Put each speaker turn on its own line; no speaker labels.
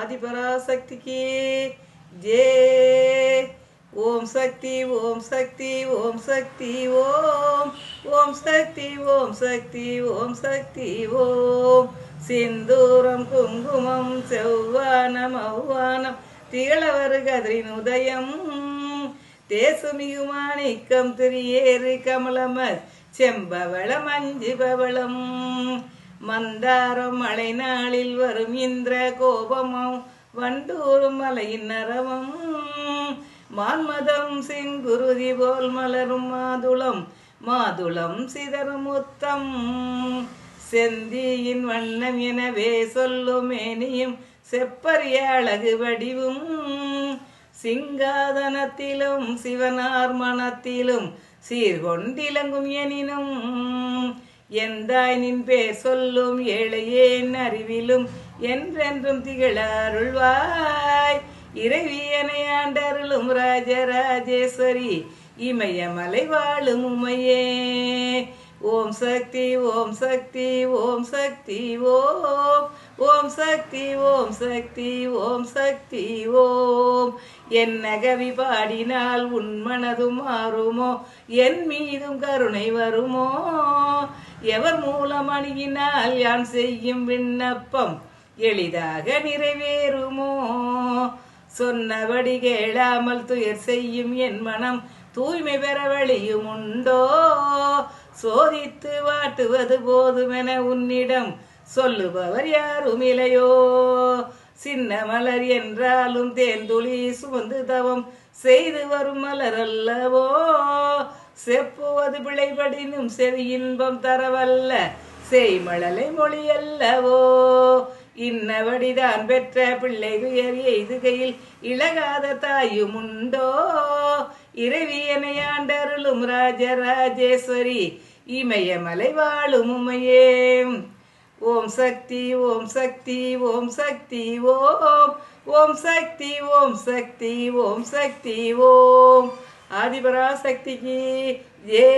ஆதிபராசக்திக்கு J. ஓம் சக்தி ஓம் சக்தி ஓம் சக்தி ஓம். ஓம் சக்தி ஓம் சக்தி ஓம் சக்தி ஓம். சிந்தூரம் குங்குமம் செவ்வானம் ஔவானம் திகழவரு கதிரின் உதயம். தேசுமிகு மாணிக்கம் திரியேறு கமலமர். செம்பவளம் அஞ்சு பவளம் மந்தாரம் மழை நாளில் வரும் இந்திர கோபமும் வண்டூரும் மலையின் நரவம் மான்மதம் செங்குருதி போல் மலரும் மாதுளம் மாதுளம் சிதறும் முத்தம். செந்தியின் வண்ணம் எனவே சொல்லும் மேனியும் செப்பரிய அழகு வடிவும். சிங்காதனத்திலும் சிவனார் மனத்திலும் சீர்கொண்டிலங்கும் எனினும். எந்தாய் நின் பேர் சொல்லும் ஏழையேன் அறிவிலும் என்றென்றும் திகழ அருள்வாய். இறைவியனை ஆண்டருளும் ராஜராஜேஸ்வரி இமயமலை வாழும் உமையே. ஓம் சக்தி ஓம் சக்தி ஓம் சக்தி ஓம். ஓம் சக்தி ஓம் சக்தி ஓம் சக்தி ஓம். என்ன கவி பாடினால் உன் மனதும் மாறுமோ? என் மீதும் கருணை வருமோ? எவர் மூலம் அணுகினால் யான் செய்யும் விண்ணப்பம் எளிதாக நிறைவேறுமோ? சொன்னபடி கேளாமல் துயர் செய்யும் என் மனம் தூய்மை பெற வழியும் உண்டோ? சோதித்து வாட்டுவது போதுமென உன்னிடம் சொல்லுபவர் யாரும் இல்லையோ? சின்ன மலர் என்றாலும் தேன்துளி சுமந்து தவம் செய்து வரும் மலர் அல்லவோ? செப்புவது பிழைபடினும் செவி இன்பம் தரவல்ல செய்மழலை மொழி அல்லவோ? இன்னபடிதான் பெற்ற பிள்ளை துயர் எய்துகையில் இழகாத தாயும் உண்டோ இறைவியனை ஆண்டருளும் ராஜராஜேஸ்வரி இமயமலை வாழும் உமையே. ஓம் சக்தி ஓம் சக்தி ஓம் சக்தி ஓம். ஓம் சக்தி ஓம் சக்தி ஓம் சக்தி ஓம். ஆதிபராசக்திக்கு ஏ